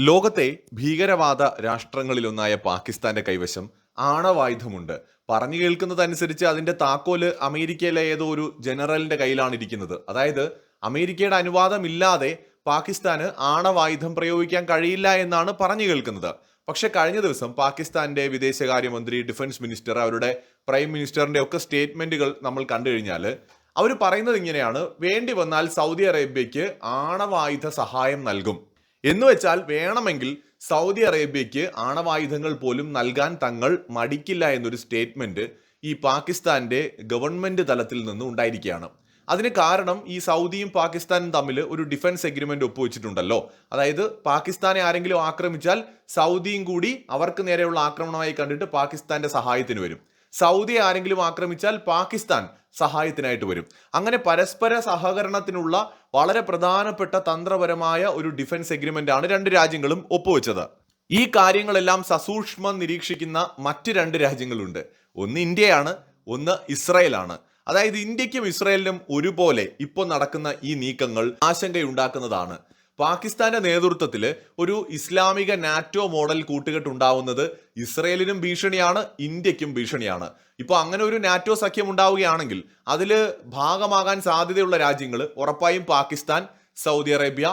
ലോകത്തെ ഭീകരവാദ രാഷ്ട്രങ്ങളിലൊന്നായ പാകിസ്ഥാന്റെ കൈവശം ആണവായുധമുണ്ട്. പറഞ്ഞു കേൾക്കുന്നതനുസരിച്ച് അതിന്റെ താക്കോൽ അമേരിക്കയിലെ ഏതോ ഒരു ജനറലിന്റെ കയ്യിലാണ് ഇരിക്കുന്നത്. അതായത് അമേരിക്കയുടെ അനുവാദമില്ലാതെ പാകിസ്ഥാന് ആണവായുധം പ്രയോഗിക്കാൻ കഴിയില്ല എന്നാണ് പറഞ്ഞു കേൾക്കുന്നത്. പക്ഷെ കഴിഞ്ഞ ദിവസം പാകിസ്ഥാന്റെ വിദേശകാര്യമന്ത്രി ഡിഫൻസ് മിനിസ്റ്റർ അവരുടെ പ്രൈം മിനിസ്റ്ററിന്റെ ഒക്കെ സ്റ്റേറ്റ്മെന്റുകൾ നമ്മൾ കണ്ടു കഴിഞ്ഞാൽ അവർ പറയുന്നത് ഇങ്ങനെയാണ്. വേണ്ടി വന്നാൽ സൗദി അറേബ്യയ്ക്ക് ആണവായുധ സഹായം നൽകും. എന്ന് വെച്ചാൽ വേണമെങ്കിൽ സൗദി അറേബ്യയ്ക്ക് ആണവായുധങ്ങൾ പോലും നൽകാൻ തങ്ങൾ മടിക്കില്ല എന്നൊരു സ്റ്റേറ്റ്മെന്റ് ഈ പാകിസ്ഥാന്റെ ഗവൺമെന്റ് തലത്തിൽ നിന്ന് ഉണ്ടായിരിക്കുകയാണ്. അതിന് കാരണം ഈ സൗദിയും പാകിസ്ഥാനും തമ്മിൽ ഒരു ഡിഫൻസ് എഗ്രിമെന്റ് ഒപ്പുവെച്ചിട്ടുണ്ടല്ലോ. അതായത് പാകിസ്ഥാനെ ആരെങ്കിലും ആക്രമിച്ചാൽ സൗദിയും കൂടി അവർക്ക് നേരെയുള്ള ആക്രമണമായി കണ്ടിട്ട് പാകിസ്ഥാന്റെ സഹായത്തിന് വരും. സൗദിയെ ആരെങ്കിലും ആക്രമിച്ചാൽ പാകിസ്ഥാൻ സഹായത്തിനായിട്ട് വരും. അങ്ങനെ പരസ്പര സഹകരണത്തിനുള്ള വളരെ പ്രധാനപ്പെട്ട തന്ത്രപരമായ ഒരു ഡിഫൻസ് എഗ്രിമെന്റ് ആണ് രണ്ട് രാജ്യങ്ങളും ഒപ്പുവെച്ചത്. ഈ കാര്യങ്ങളെല്ലാം സസൂക്ഷ്മം നിരീക്ഷിക്കുന്ന മറ്റ് രണ്ട് രാജ്യങ്ങളുണ്ട്. ഒന്ന് ഇന്ത്യയാണ് ഒന്ന് ഇസ്രായേലാണ്. അതായത് ഇന്ത്യക്കും ഇസ്രായേലിനും ഒരുപോലെ ഇപ്പോൾ നടക്കുന്ന ഈ നീക്കങ്ങൾ ആശങ്കയുണ്ടാക്കുന്നതാണ്. പാകിസ്ഥാന്റെ നേതൃത്വത്തിൽ ഒരു ഇസ്ലാമിക നാറ്റോ മോഡൽ കൂട്ടുകെട്ടുണ്ടാവുന്നത് ഇസ്രയേലിനും ഭീഷണിയാണ് ഇന്ത്യക്കും ഭീഷണിയാണ്. ഇപ്പോൾ അങ്ങനെ ഒരു നാറ്റോ സഖ്യം ഉണ്ടാവുകയാണെങ്കിൽ അതിൽ ഭാഗമാകാൻ സാധ്യതയുള്ള രാജ്യങ്ങൾ ഉറപ്പായും പാകിസ്ഥാൻ സൗദി അറേബ്യ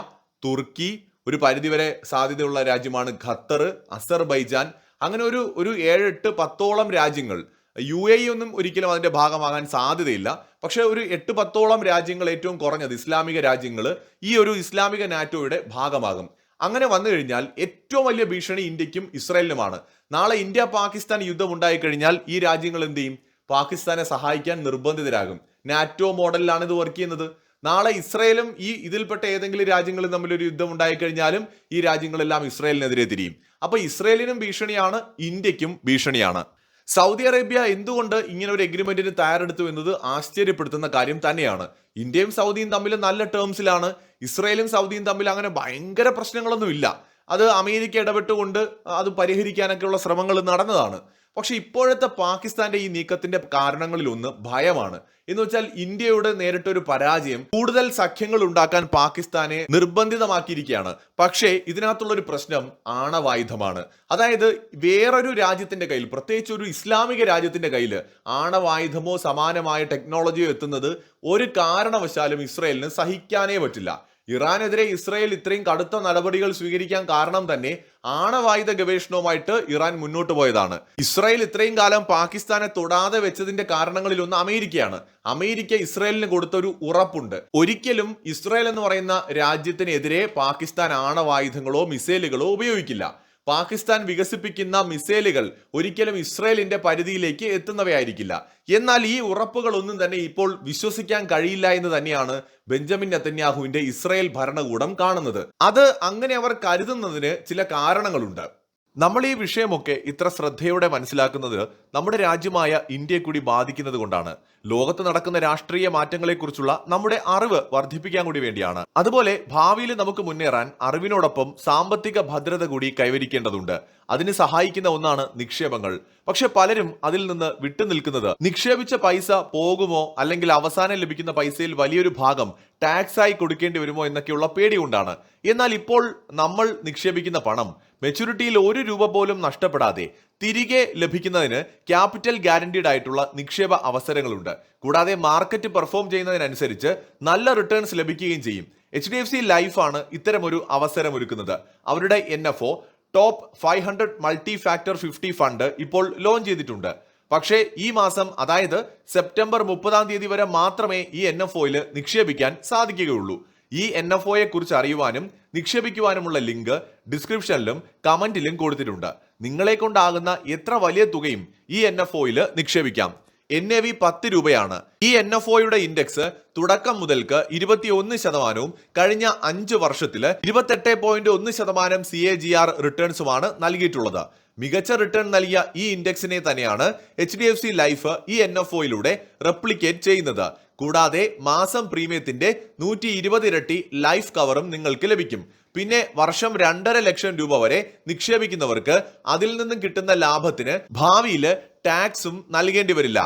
തുർക്കി ഒരു പരിധിവരെ സാധ്യതയുള്ള രാജ്യമാണ് ഖത്തർ അസർബൈജാൻ. അങ്ങനെ ഒരു ഒരു ഏഴെട്ട് പത്തോളം രാജ്യങ്ങൾ യു എ ഒന്നും ഒരിക്കലും അതിന്റെ ഭാഗമാകാൻ സാധ്യതയില്ല. പക്ഷെ ഒരു എട്ട് പത്തോളം രാജ്യങ്ങൾ ഏറ്റവും കുറഞ്ഞത് ഇസ്ലാമിക രാജ്യങ്ങൾ ഈ ഒരു ഇസ്ലാമിക നാറ്റോയുടെ ഭാഗമാകും. അങ്ങനെ വന്നു കഴിഞ്ഞാൽ ഏറ്റവും വലിയ ഭീഷണി ഇന്ത്യക്കും ഇസ്രായേലിനുമാണ്. നാളെ ഇന്ത്യ പാകിസ്ഥാൻ യുദ്ധം ഉണ്ടായിക്കഴിഞ്ഞാൽ ഈ രാജ്യങ്ങൾ എന്ത് ചെയ്യും? പാകിസ്ഥാനെ സഹായിക്കാൻ നിർബന്ധിതരാകും. നാറ്റോ മോഡലിലാണ് ഇത് വർക്ക് ചെയ്യുന്നത്. നാളെ ഇസ്രയേലും ഈ ഇതിൽപ്പെട്ട ഏതെങ്കിലും രാജ്യങ്ങളും തമ്മിലൊരു യുദ്ധം ഉണ്ടായിക്കഴിഞ്ഞാലും ഈ രാജ്യങ്ങളെല്ലാം ഇസ്രയേലിനെതിരെ തിരിയും. അപ്പൊ ഇസ്രയേലിനും ഭീഷണിയാണ് ഇന്ത്യക്കും ഭീഷണിയാണ്. സൗദി അറേബ്യ എന്തുകൊണ്ട് ഇങ്ങനെ ഒരു എഗ്രിമെന്റിന് തയ്യാറെടുത്തു എന്നത് ആശ്ചര്യപ്പെടുത്തുന്ന കാര്യം തന്നെയാണ്. ഇന്ത്യയും സൗദിയും തമ്മിൽ നല്ല ടേംസിലാണ് ഇസ്രയേലും സൗദിയും തമ്മിൽ അങ്ങനെ ഭയങ്കര പ്രശ്നങ്ങളൊന്നുമില്ല. അത് അമേരിക്ക ഇടപെട്ടുകൊണ്ട് അത് പരിഹരിക്കാനൊക്കെയുള്ള ശ്രമങ്ങൾ നടന്നതാണ്. പക്ഷെ ഇപ്പോഴത്തെ പാകിസ്ഥാന്റെ ഈ നീക്കത്തിന്റെ കാരണങ്ങളിൽ ഒന്ന് ഭയമാണ്. എന്ന് വെച്ചാൽ ഇന്ത്യയുടെ നേരിട്ടൊരു പരാജയം കൂടുതൽ സഖ്യങ്ങൾ ഉണ്ടാക്കാൻ പാകിസ്ഥാനെ നിർബന്ധിതമാക്കിയിരിക്കുകയാണ്. പക്ഷേ ഇതിനകത്തുള്ള ഒരു പ്രശ്നം ആണവായുധമാണ്. അതായത് വേറൊരു രാജ്യത്തിന്റെ കയ്യിൽ പ്രത്യേകിച്ച് ഒരു ഇസ്ലാമിക രാജ്യത്തിന്റെ കയ്യിൽ ആണവായുധമോ സമാനമായ ടെക്നോളജിയോ എത്തുന്നത് ഒരു കാരണവശാലും ഇസ്രയേലിന് സഹിക്കാനേ പറ്റില്ല. ഇറാനെതിരെ ഇസ്രായേൽ ഇത്രയും കടുത്ത നടപടികൾ സ്വീകരിക്കാൻ കാരണം തന്നെ ആണവായുധ ഗവേഷണവുമായിട്ട് ഇറാൻ മുന്നോട്ട് പോയതാണ്. ഇസ്രായേൽ ഇത്രയും കാലം പാകിസ്ഥാനെ തൊടാതെ വെച്ചതിന്റെ കാരണങ്ങളിൽ ഒന്ന് അമേരിക്കയാണ്. അമേരിക്ക ഇസ്രായേലിന് കൊടുത്തൊരു ഉറപ്പുണ്ട്. ഒരിക്കലും ഇസ്രായേൽ എന്ന് പറയുന്ന രാജ്യത്തിനെതിരെ പാകിസ്ഥാൻ ആണവായുധങ്ങളോ മിസൈലുകളോ ഉപയോഗിക്കില്ല. പാകിസ്ഥാൻ വികസിപ്പിക്കുന്ന മിസൈലുകൾ ഒരിക്കലും ഇസ്രയേലിന്റെ പരിധിയിലേക്ക് എത്തുന്നവയായിരിക്കില്ല. എന്നാൽ ഈ ഉറപ്പുകളൊന്നും തന്നെ ഇപ്പോൾ വിശ്വസിക്കാൻ കഴിയില്ല എന്ന് തന്നെയാണ് ബെഞ്ചമിൻ നെത്തന്യാഹുവിന്റെ ഇസ്രയേൽ ഭരണകൂടം കാണുന്നത്. അത് അങ്ങനെ അവർ കരുതുന്നതിന് ചില കാരണങ്ങളുണ്ട്. നമ്മൾ ഈ വിഷയമൊക്കെ ഇത്ര ശ്രദ്ധയോടെ മനസ്സിലാക്കുന്നത് നമ്മുടെ രാജ്യമായ ഇന്ത്യയെ കൂടി ബാധിക്കുന്നത് കൊണ്ടാണ്. ലോകത്ത് നടക്കുന്ന രാഷ്ട്രീയ മാറ്റങ്ങളെക്കുറിച്ചുള്ള നമ്മുടെ അറിവ് വർദ്ധിപ്പിക്കാൻ കൂടി വേണ്ടിയാണ്. അതുപോലെ ഭാവിയിൽ നമുക്ക് മുന്നേറാൻ അറിവിനോടൊപ്പം സാമ്പത്തിക ഭദ്രത കൂടി കൈവരിക്കേണ്ടതുണ്ട്. അതിന് സഹായിക്കുന്ന ഒന്നാണ് നിക്ഷേപങ്ങൾ. പക്ഷെ പലരും അതിൽ നിന്ന് വിട്ടുനിൽക്കുന്നത് നിക്ഷേപിച്ച പൈസ പോകുമോ അല്ലെങ്കിൽ അവസാനം ലഭിക്കുന്ന പൈസയിൽ വലിയൊരു ഭാഗം ടാക്സ് ആയി കൊടുക്കേണ്ടി വരുമോ എന്നൊക്കെയുള്ള പേടി കൊണ്ടാണ്. എന്നാൽ ഇപ്പോൾ നമ്മൾ നിക്ഷേപിക്കുന്ന പണം മെച്യൂരിറ്റിയിൽ ഒരു രൂപ പോലും നഷ്ടപ്പെടാതെ തിരികെ ലഭിക്കുന്നതിന് ക്യാപിറ്റൽ ഗ്യാരണ്ടീഡ് ആയിട്ടുള്ള നിക്ഷേപ അവസരങ്ങളുണ്ട്. കൂടാതെ മാർക്കറ്റ് പെർഫോം ചെയ്യുന്നതിനനുസരിച്ച് നല്ല റിട്ടേൺസ് ലഭിക്കുകയും ചെയ്യും. എച്ച് ഡി എഫ് സി ലൈഫാണ് ഇത്തരമൊരു അവസരം ഒരുക്കുന്നത് അവരുടെ N F O top five hundred multi factor fifty fund ഇപ്പോൾ ലോഞ്ച് ചെയ്തിട്ടുണ്ട്. പക്ഷേ ഈ മാസം അതായത് സെപ്റ്റംബർ മുപ്പതാം തീയതി വരെ മാത്രമേ ഈ എൻ എഫ് ഒയിൽ നിക്ഷേപിക്കാൻ സാധിക്കുകയുള്ളൂ. ഈ എൻ എഫ് ഒയെ കുറിച്ച് അറിയുവാനും നിക്ഷേപിക്കുവാനുമുള്ള ലിങ്ക് ഡിസ്ക്രിപ്ഷനിലും കമന്റിലും കൊടുത്തിട്ടുണ്ട്. നിങ്ങളെ കൊണ്ടാകുന്ന എത്ര വലിയ തുകയും ഈ എൻ എഫ് ഒയിൽ നിക്ഷേപിക്കാം. എൻ എ വി പത്ത് രൂപയാണ്. ഈ എൻ എഫ് ഒയുടെ ഇൻഡെക്സ് തുടക്കം മുതൽക്ക് ഇരുപത്തിയൊന്ന് ശതമാനവും കഴിഞ്ഞ അഞ്ച് വർഷത്തിൽ ഇരുപത്തെട്ട് പോയിന്റ് ഒന്ന് ശതമാനം സി എ ജി ആർ റിട്ടേൺസുമാണ് നൽകിയിട്ടുള്ളത്. മികച്ച റിട്ടേൺ നൽകിയ ഈ ഇൻഡെക്സിനെ തന്നെയാണ് H D F C life ഈ എൻ എഫ് ഒയിലൂടെ റെപ്ലിക്കേറ്റ് ചെയ്യുന്നത്. കൂടാതെ മാസം പ്രീമിയത്തിന്റെ നൂറ്റി ഇരുപത് ഇരട്ടി ലൈഫ് കവറും നിങ്ങൾക്ക് ലഭിക്കും. പിന്നെ വർഷം രണ്ടര ലക്ഷം രൂപ വരെ നിക്ഷേപിക്കുന്നവർക്ക് അതിൽ നിന്നും കിട്ടുന്ന ലാഭത്തിന് ഭാവിയിൽ ടാക്സും നൽകേണ്ടി വരില്ല.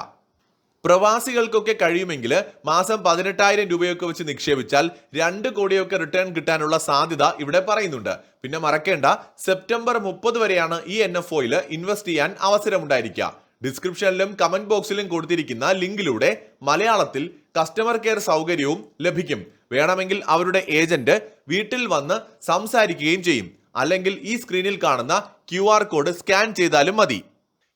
പ്രവാസികൾക്കൊക്കെ കഴിയുമെങ്കിൽ മാസം പതിനെട്ടായിരം രൂപയൊക്കെ വെച്ച് നിക്ഷേപിച്ചാൽ രണ്ട് കോടിയൊക്കെ റിട്ടേൺ കിട്ടാനുള്ള സാധ്യത ഇവിടെ പറയുന്നുണ്ട്. പിന്നെ മറക്കേണ്ട സെപ്റ്റംബർ മുപ്പത് വരെയാണ് ഈ എൻ എഫ് ഒയിൽ ഇൻവെസ്റ്റ് ചെയ്യാൻ അവസരമുണ്ടായിരിക്കുക. ഡിസ്ക്രിപ്ഷനിലും കമന്റ് ബോക്സിലും കൊടുത്തിരിക്കുന്ന ലിങ്കിലൂടെ മലയാളത്തിൽ കസ്റ്റമർ കെയർ സൗകര്യവും ലഭിക്കും. വേണമെങ്കിൽ അവരുടെ ഏജന്റ് വീട്ടിൽ വന്ന് സംസാരിക്കുകയും ചെയ്യും. അല്ലെങ്കിൽ ഈ സ്ക്രീനിൽ കാണുന്ന ക്യു കോഡ് സ്കാൻ ചെയ്താലും മതി.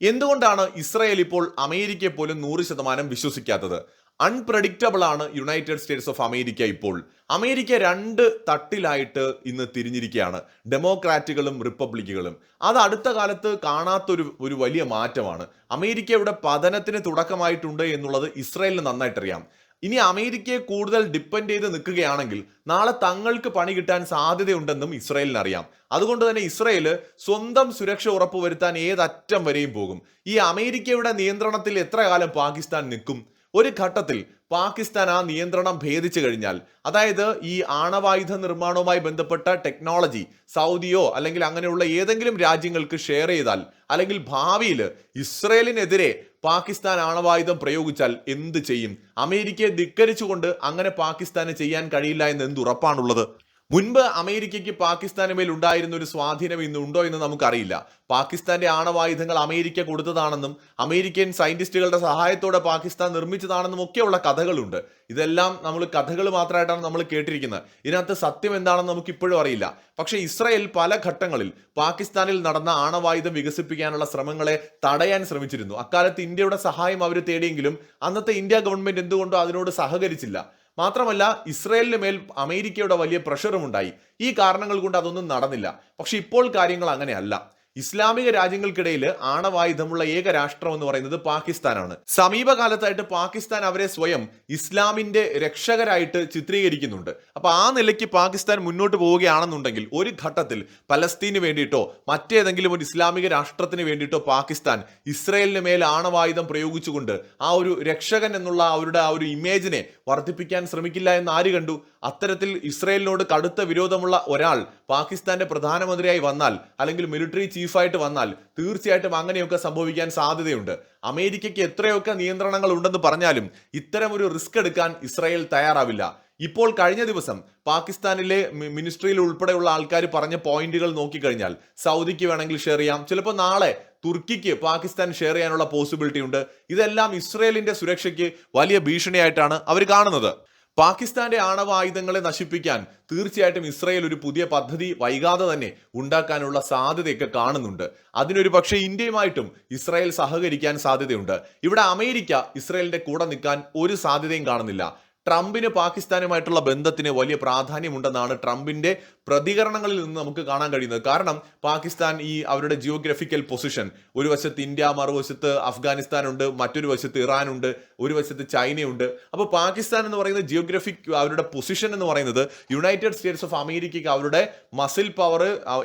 എന്തുകൊണ്ടാണ് ഇസ്രായേൽ ഇപ്പോൾ അമേരിക്കയെ പോലും നൂറ് ശതമാനം വിശ്വസിക്കാത്തത്? അൺപ്രഡിക്റ്റബിൾ ആണ് യുണൈറ്റഡ് സ്റ്റേറ്റ്സ് ഓഫ് അമേരിക്ക ഇപ്പോൾ. അമേരിക്ക രണ്ട് തട്ടിലായിട്ട് ഇന്ന് തിരിഞ്ഞിരിക്കുകയാണ്. ഡെമോക്രാറ്റുകളും റിപ്പബ്ലിക്കുകളും അത് അടുത്ത കാലത്ത് കാണാത്തൊരു ഒരു വലിയ മാറ്റമാണ്. അമേരിക്കയുടെ പതനത്തിന് തുടക്കമായിട്ടുണ്ട് എന്നുള്ളത് ഇസ്രായേലിന് നന്നായിട്ടറിയാം. ഇനി അമേരിക്കയെ കൂടുതൽ ഡിപ്പെൻഡ് ചെയ്ത് നിൽക്കുകയാണെങ്കിൽ നാളെ തങ്ങൾക്ക് പണി കിട്ടാൻ സാധ്യതയുണ്ടെന്നും ഇസ്രായേലിന് അറിയാം. അതുകൊണ്ട് തന്നെ ഇസ്രായേൽ സ്വന്തം സുരക്ഷ ഉറപ്പുവരുത്താൻ ഏതറ്റം വരെയും പോകും. ഈ അമേരിക്കയുടെ നിയന്ത്രണത്തിൽ എത്ര കാലം പാകിസ്ഥാൻ നിൽക്കും? ഒരു ഘട്ടത്തിൽ പാകിസ്ഥാൻ ആ നിയന്ത്രണം ഭേദിച്ചു കഴിഞ്ഞാൽ അതായത് ഈ ആണവായുധ നിർമ്മാണവുമായി ബന്ധപ്പെട്ട ടെക്നോളജി സൗദിയോ അല്ലെങ്കിൽ അങ്ങനെയുള്ള ഏതെങ്കിലും രാജ്യങ്ങൾക്ക് ഷെയർ ചെയ്താൽ അല്ലെങ്കിൽ ഭാവിയിൽ ഇസ്രയേലിനെതിരെ പാകിസ്ഥാൻ ആണവായുധം പ്രയോഗിച്ചാൽ എന്ത് ചെയ്യും? അമേരിക്കയെ ധിക്കരിച്ചുകൊണ്ട് അങ്ങനെ പാകിസ്ഥാന് ചെയ്യാൻ കഴിയില്ല എന്ന് എന്ത് ഉറപ്പാണുള്ളത് മുൻപ് അമേരിക്കയ്ക്ക് പാകിസ്ഥാന് മേൽ ഉണ്ടായിരുന്ന ഒരു സ്വാധീനം ഇന്ന് ഉണ്ടോ എന്ന് നമുക്കറിയില്ല. പാകിസ്ഥാന്റെ ആണവായുധങ്ങൾ അമേരിക്ക കൊടുത്തതാണെന്നും അമേരിക്കൻ സയന്റിസ്റ്റുകളുടെ സഹായത്തോടെ പാകിസ്ഥാൻ നിർമ്മിച്ചതാണെന്നും ഒക്കെയുള്ള കഥകളുണ്ട്. ഇതെല്ലാം നമ്മൾ കഥകൾ മാത്രമായിട്ടാണ് നമ്മൾ കേട്ടിരിക്കുന്നത്. ഇതിനകത്ത് സത്യം എന്താണെന്ന് നമുക്ക് ഇപ്പോഴും അറിയില്ല. പക്ഷേ ഇസ്രായേൽ പല ഘട്ടങ്ങളിൽ പാകിസ്ഥാനിൽ നടന്ന ആണവായുധം വികസിപ്പിക്കാനുള്ള ശ്രമങ്ങളെ തടയാൻ ശ്രമിച്ചിരുന്നു. അക്കാലത്ത് ഇന്ത്യയുടെ സഹായം അവർ തേടിയെങ്കിലും അന്നത്തെ ഇന്ത്യ ഗവൺമെന്റ് എന്തുകൊണ്ടോ അതിനോട് സഹകരിച്ചില്ല. മാത്രമല്ല ഇസ്രയേലിന് മേൽ അമേരിക്കയുടെ വലിയ പ്രഷറും ഉണ്ടായി ഈ കാരണങ്ങൾ കൊണ്ട് അതൊന്നും നടന്നില്ല. പക്ഷെ ഇപ്പോൾ കാര്യങ്ങൾ അങ്ങനെയല്ല. ഇസ്ലാമിക രാജ്യങ്ങൾക്കിടയിൽ ആണവായുധമുള്ള ഏക രാഷ്ട്രം എന്ന് പറയുന്നത് പാകിസ്ഥാനാണ്. സമീപകാലത്തായിട്ട് പാകിസ്ഥാൻ അവരെ സ്വയം ഇസ്ലാമിന്റെ രക്ഷകരായിട്ട് ചിത്രീകരിക്കുന്നുണ്ട്. അപ്പൊ ആ നിലയ്ക്ക് പാകിസ്ഥാൻ മുന്നോട്ട് പോവുകയാണെന്നുണ്ടെങ്കിൽ ഒരു ഘട്ടത്തിൽ പലസ്തീന് വേണ്ടിയിട്ടോ മറ്റേതെങ്കിലും ഒരു ഇസ്ലാമിക രാഷ്ട്രത്തിന് വേണ്ടിയിട്ടോ പാകിസ്ഥാൻ ഇസ്രയേലിന് മേൽ ആണവായുധം പ്രയോഗിച്ചുകൊണ്ട് ആ ഒരു രക്ഷകൻ എന്നുള്ള അവരുടെ ആ ഒരു ഇമേജിനെ വർദ്ധിപ്പിക്കാൻ ശ്രമിക്കില്ല എന്ന് ആര് കണ്ടു? അത്തരത്തിൽ ഇസ്രയേലിനോട് കടുത്ത വിരോധമുള്ള ഒരാൾ പാകിസ്ഥാന്റെ പ്രധാനമന്ത്രിയായി വന്നാൽ അല്ലെങ്കിൽ മിലിറ്ററി ചീഫായിട്ട് വന്നാൽ തീർച്ചയായിട്ടും അങ്ങനെയൊക്കെ സംഭവിക്കാൻ സാധ്യതയുണ്ട്. അമേരിക്കയ്ക്ക് എത്രയൊക്കെ നിയന്ത്രണങ്ങൾ ഉണ്ടെന്ന് പറഞ്ഞാലും ഇത്തരം ഒരു റിസ്ക് എടുക്കാൻ ഇസ്രായേൽ തയ്യാറാവില്ല. ഇപ്പോൾ കഴിഞ്ഞ ദിവസം പാകിസ്ഥാനിലെ മിനിസ്ട്രിയിൽ ഉൾപ്പെടെയുള്ള ആൾക്കാർ പറഞ്ഞ പോയിന്റുകൾ നോക്കിക്കഴിഞ്ഞാൽ സൗദിക്ക് വേണമെങ്കിൽ ഷെയർ ചെയ്യാം. ചിലപ്പോൾ നാളെ തുർക്കിക്ക് പാകിസ്ഥാൻ ഷെയർ ചെയ്യാനുള്ള പോസിബിലിറ്റി ഉണ്ട്. ഇതെല്ലാം ഇസ്രയേലിന്റെ സുരക്ഷയ്ക്ക് വലിയ ഭീഷണിയായിട്ടാണ് അവർ കാണുന്നത്. പാകിസ്ഥാന്റെ ആണവായുധങ്ങളെ നശിപ്പിക്കാൻ തീർച്ചയായിട്ടും ഇസ്രയേൽ ഒരു പുതിയ പദ്ധതി വൈകാതെ തന്നെ ഉണ്ടാക്കാനുള്ള സാധ്യതയൊക്കെ കാണുന്നുണ്ട്. അതിനൊരു പക്ഷേ ഇന്ത്യയുമായിട്ടും ഇസ്രായേൽ സഹകരിക്കാൻ സാധ്യതയുണ്ട്. ഇവിടെ അമേരിക്ക ഇസ്രായേലിന്റെ കൂടെ നിൽക്കാൻ ഒരു സാധ്യതയും കാണുന്നില്ല. ട്രംപിന് പാകിസ്ഥാനുമായിട്ടുള്ള ബന്ധത്തിന് വലിയ പ്രാധാന്യമുണ്ടെന്നാണ് ട്രംപിന്റെ പ്രതികരണങ്ങളിൽ നിന്ന് നമുക്ക് കാണാൻ കഴിയുന്നത്. കാരണം പാകിസ്ഥാൻ ഈ അവരുടെ ജിയോഗ്രഫിക്കൽ പൊസിഷൻ ഒരു വശത്ത് ഇന്ത്യ മറുവശത്ത് അഫ്ഗാനിസ്ഥാൻ ഉണ്ട് മറ്റൊരു വശത്ത് ഇറാൻ ഉണ്ട് ഒരു വശത്ത് ചൈനയുണ്ട്. അപ്പോൾ പാകിസ്ഥാൻ എന്ന് പറയുന്ന ജിയോഗ്രഫിക് അവരുടെ പൊസിഷൻ എന്ന് പറയുന്നത് യുണൈറ്റഡ് സ്റ്റേറ്റ്സ് ഓഫ് അമേരിക്കയ്ക്ക് അവരുടെ മസിൽ പവർ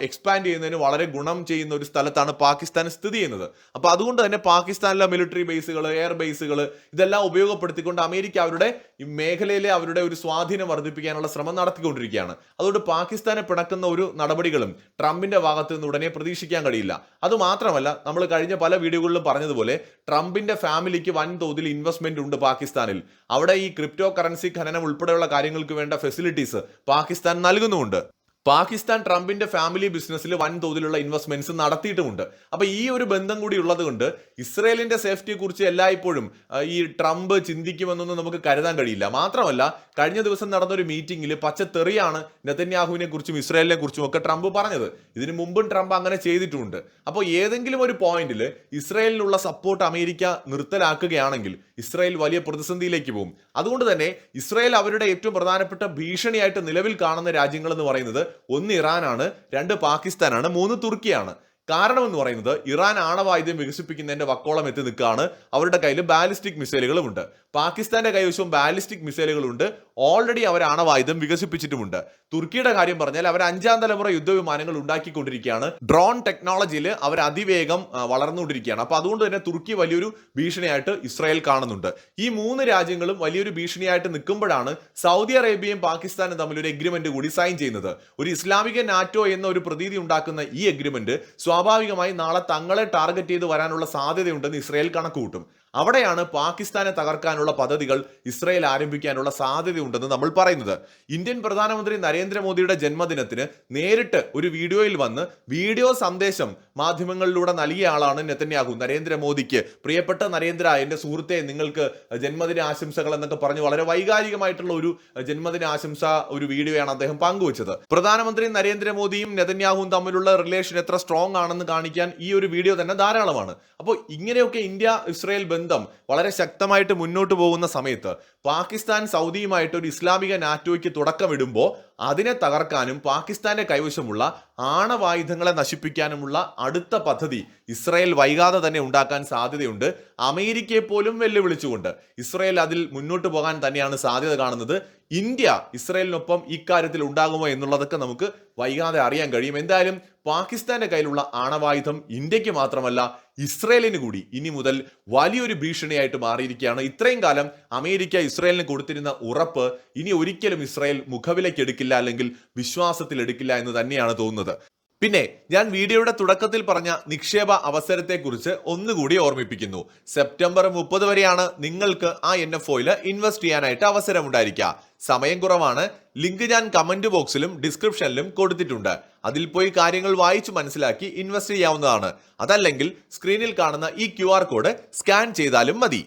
എക്സ്പാൻഡ് ചെയ്യുന്നതിന് വളരെ ഗുണം ചെയ്യുന്ന ഒരു സ്ഥലത്താണ് പാകിസ്ഥാൻ സ്ഥിതി ചെയ്യുന്നത്. അപ്പോൾ അതുകൊണ്ട് തന്നെ പാകിസ്ഥാനിലെ മിലിറ്ററി ബേസുകൾ എയർ ബേസുകൾ ഇതെല്ലാം ഉപയോഗപ്പെടുത്തിക്കൊണ്ട് അമേരിക്ക അവരുടെ മേഖലയിലെ അവരുടെ ഒരു സ്വാധീനം വർദ്ധിപ്പിക്കാനുള്ള ശ്രമം നടത്തിക്കൊണ്ടിരിക്കുകയാണ്. അതുകൊണ്ട് പാകിസ്ഥാനെ പിണക്കുന്ന ഒരു നടപടികളും ട്രംപിന്റെ ഭാഗത്ത് നിന്ന് ഉടനെ പ്രതീക്ഷിക്കാൻ കഴിയില്ല. അത് മാത്രമല്ല നമ്മൾ കഴിഞ്ഞ പല വീഡിയോകളിലും പറഞ്ഞതുപോലെ ട്രംപിന്റെ ഫാമിലിക്ക് വൻതോതിൽ ഇൻവെസ്റ്റ്മെന്റ് ഉണ്ട് പാകിസ്ഥാനിൽ. അവിടെ ഈ ക്രിപ്റ്റോ കറൻസി ഖനനം ഉൾപ്പെടെയുള്ള കാര്യങ്ങൾക്ക് വേണ്ട ഫെസിലിറ്റീസ് പാകിസ്ഥാൻ നൽകുന്നുമുണ്ട്. പാകിസ്ഥാൻ ട്രംപിന്റെ ഫാമിലി ബിസിനസ്സിൽ വൻതോതിലുള്ള ഇൻവെസ്റ്റ്മെന്റ്സ് നടത്തിയിട്ടുമുണ്ട്. അപ്പൊ ഈ ഒരു ബന്ധം കൂടി ഉള്ളത് കൊണ്ട് ഇസ്രയേലിന്റെ സേഫ്റ്റിയെ കുറിച്ച് എല്ലായ്പ്പോഴും ഈ ട്രംപ് ചിന്തിക്കുമെന്നൊന്നും നമുക്ക് കരുതാൻ കഴിയില്ല. മാത്രമല്ല കഴിഞ്ഞ ദിവസം നടന്ന ഒരു മീറ്റിംഗിൽ പച്ചത്തെറിയാണ് നെതന്യാഹുവിനെ കുറിച്ചും ഇസ്രയേലിനെ കുറിച്ചും ഒക്കെ ട്രംപ് പറഞ്ഞത്. ഇതിനു മുമ്പും ട്രംപ് അങ്ങനെ ചെയ്തിട്ടുമുണ്ട്. അപ്പോൾ ഏതെങ്കിലും ഒരു പോയിന്റിൽ ഇസ്രയേലിനുള്ള സപ്പോർട്ട് അമേരിക്ക നിർത്തലാക്കുകയാണെങ്കിൽ ഇസ്രായേൽ വലിയ പ്രതിസന്ധിയിലേക്ക് പോകും. അതുകൊണ്ട് തന്നെ ഇസ്രായേൽ അവരുടെ ഏറ്റവും പ്രധാനപ്പെട്ട ഭീഷണിയായിട്ട് നിലവിൽ കാണുന്ന രാജ്യങ്ങൾ എന്ന് പറയുന്നത് ഒന്ന് ഇറാനാണ് രണ്ട് പാകിസ്ഥാനാണ് മൂന്ന് തുർക്കിയാണ്. കാരണം എന്ന് പറയുന്നത് ഇറാൻ ആണവായുധം വികസിപ്പിക്കുന്നതിന്റെ വക്കോളം എത്തി നിൽക്കുകയാണ്. അവരുടെ കയ്യിൽ ബാലിസ്റ്റിക് മിസൈലുകളും ഉണ്ട് പാകിസ്ഥാന്റെ കൈവശവും ബാലിസ്റ്റിക് മിസൈലുകളുണ്ട്. ഓൾറെഡി അവർ ആണവായുധം വികസിപ്പിച്ചിട്ടുമുണ്ട്. തുർക്കിയുടെ കാര്യം പറഞ്ഞാൽ അവർ അഞ്ചാം തലമുറ യുദ്ധവിമാനങ്ങൾ ഉണ്ടാക്കിക്കൊണ്ടിരിക്കുകയാണ്. ഡ്രോൺ ടെക്നോളജിയിൽ അവർ അതിവേഗം വളർന്നുകൊണ്ടിരിക്കുകയാണ്. അപ്പൊ അതുകൊണ്ട് തന്നെ തുർക്കി വലിയൊരു ഭീഷണിയായിട്ട് ഇസ്രായേൽ കാണുന്നുണ്ട്. ഈ മൂന്ന് രാജ്യങ്ങളും വലിയൊരു ഭീഷണിയായിട്ട് നിൽക്കുമ്പോഴാണ് സൗദി അറേബ്യയും പാകിസ്ഥാനും തമ്മിൽ ഒരു എഗ്രിമെന്റ് കൂടി സൈൻ ചെയ്യുന്നത്. ഒരു ഇസ്ലാമിക നാറ്റോ എന്ന ഒരു പ്രതീതി ഉണ്ടാക്കുന്ന ഈ എഗ്രിമെന്റ് സ്വാഭാവികമായി നാളെ തങ്ങളെ ടാർഗറ്റ് ചെയ്ത് വരാനുള്ള സാധ്യതയുണ്ടെന്ന് ഇസ്രയേൽ കണക്കുകൂട്ടും. അവിടെയാണ് പാകിസ്ഥാനെ തകർക്കാനുള്ള പദ്ധതികൾ ഇസ്രയേൽ ആരംഭിക്കാനുള്ള സാധ്യതയുണ്ടെന്ന് നമ്മൾ പറയുന്നത്. ഇന്ത്യൻ പ്രധാനമന്ത്രി നരേന്ദ്രമോദിയുടെ ജന്മദിനത്തിന് നേരിട്ട് ഒരു വീഡിയോയിൽ വന്ന് വീഡിയോ സന്ദേശം മാധ്യമങ്ങളിലൂടെ നൽകിയ ആളാണ് നെത്തന്യാഹു നരേന്ദ്രമോദിക്ക് പ്രിയപ്പെട്ട നരേന്ദ്ര എന്റെ സുഹൃത്തെ നിങ്ങൾക്ക് ജന്മദിന ആശംസകൾ എന്നൊക്കെ പറഞ്ഞ് വളരെ വൈകാരികമായിട്ടുള്ള ഒരു ജന്മദിന ആശംസ ഒരു വീഡിയോയാണ് അദ്ദേഹം പങ്കുവച്ചത്. പ്രധാനമന്ത്രി നരേന്ദ്രമോദിയും നെതന്യാഹുവും തമ്മിലുള്ള റിലേഷൻ എത്ര സ്ട്രോങ് ആണെന്ന് കാണിക്കാൻ ഈ ഒരു വീഡിയോ തന്നെ ധാരാളമാണ്. അപ്പോൾ ഇങ്ങനെയൊക്കെ ഇന്ത്യ ഇസ്രായേൽ ബന്ധം വളരെ ശക്തമായിട്ട് മുന്നോട്ട് പോകുന്ന സമയത്ത് പാകിസ്ഥാൻ സൗദിയുമായിട്ട് ഒരു ഇസ്ലാമിക നാറ്റോയ്ക്ക് തുടക്കമിടുമ്പോൾ അതിനെ തകർക്കാനും പാകിസ്ഥാന്റെ കൈവശമുള്ള ആണവായുധങ്ങളെ നശിപ്പിക്കാനുമുള്ള അടുത്ത പദ്ധതി ഇസ്രായേൽ വൈകാതെ തന്നെ ഉണ്ടാക്കാൻ സാധ്യതയുണ്ട്. അമേരിക്കയെ പോലും വെല്ലുവിളിച്ചുകൊണ്ട് ഇസ്രായേൽ അതിൽ മുന്നോട്ട് പോകാൻ തന്നെയാണ് സാധ്യത കാണുന്നത്. ഇന്ത്യ ഇസ്രായേലിനൊപ്പം ഇക്കാര്യത്തിൽ ഉണ്ടാകുമോ എന്നുള്ളതൊക്കെ നമുക്ക് വൈകാതെ അറിയാൻ കഴിയും. എന്തായാലും പാകിസ്ഥാന്റെ കയ്യിലുള്ള ആണവായുധം ഇന്ത്യയ്ക്ക് മാത്രമല്ല ഇസ്രയേലിന് കൂടി ഇനി മുതൽ വലിയൊരു ഭീഷണിയായിട്ട് മാറിയിരിക്കുകയാണ്. ഇത്രയും കാലം അമേരിക്ക ഇസ്രയേലിന് കൊടുത്തിരുന്ന ഉറപ്പ് ഇനി ഒരിക്കലും ഇസ്രയേൽ മുഖവിലേക്ക് എടുക്കില്ല അല്ലെങ്കിൽ വിശ്വാസത്തിൽ എടുക്കില്ല എന്ന് തന്നെയാണ് തോന്നുന്നത്. പിന്നെ ഞാൻ വീഡിയോയുടെ തുടക്കത്തിൽ പറഞ്ഞ നിക്ഷേപ അവസരത്തെക്കുറിച്ച് ഒന്നുകൂടി ഓർമ്മിപ്പിക്കുന്നു. സെപ്റ്റംബർ മുപ്പത് വരെയാണ് നിങ്ങൾക്ക് ആ എൻ എഫ് ഒയിൽ ഇൻവെസ്റ്റ് ചെയ്യാനായിട്ട് അവസരം ഉണ്ടായിരിക്കുക സമയം കുറവാണ്. ലിങ്ക് ഞാൻ കമന്റ് ബോക്സിലും ഡിസ്ക്രിപ്ഷനിലും കൊടുത്തിട്ടുണ്ട്. അതിൽ പോയി കാര്യങ്ങൾ വായിച്ചു മനസ്സിലാക്കി ഇൻവെസ്റ്റ് ചെയ്യാവുന്നതാണ്. അതല്ലെങ്കിൽ സ്ക്രീനിൽ കാണുന്ന ഈ ക്യു കോഡ് സ്കാൻ ചെയ്താലും മതി.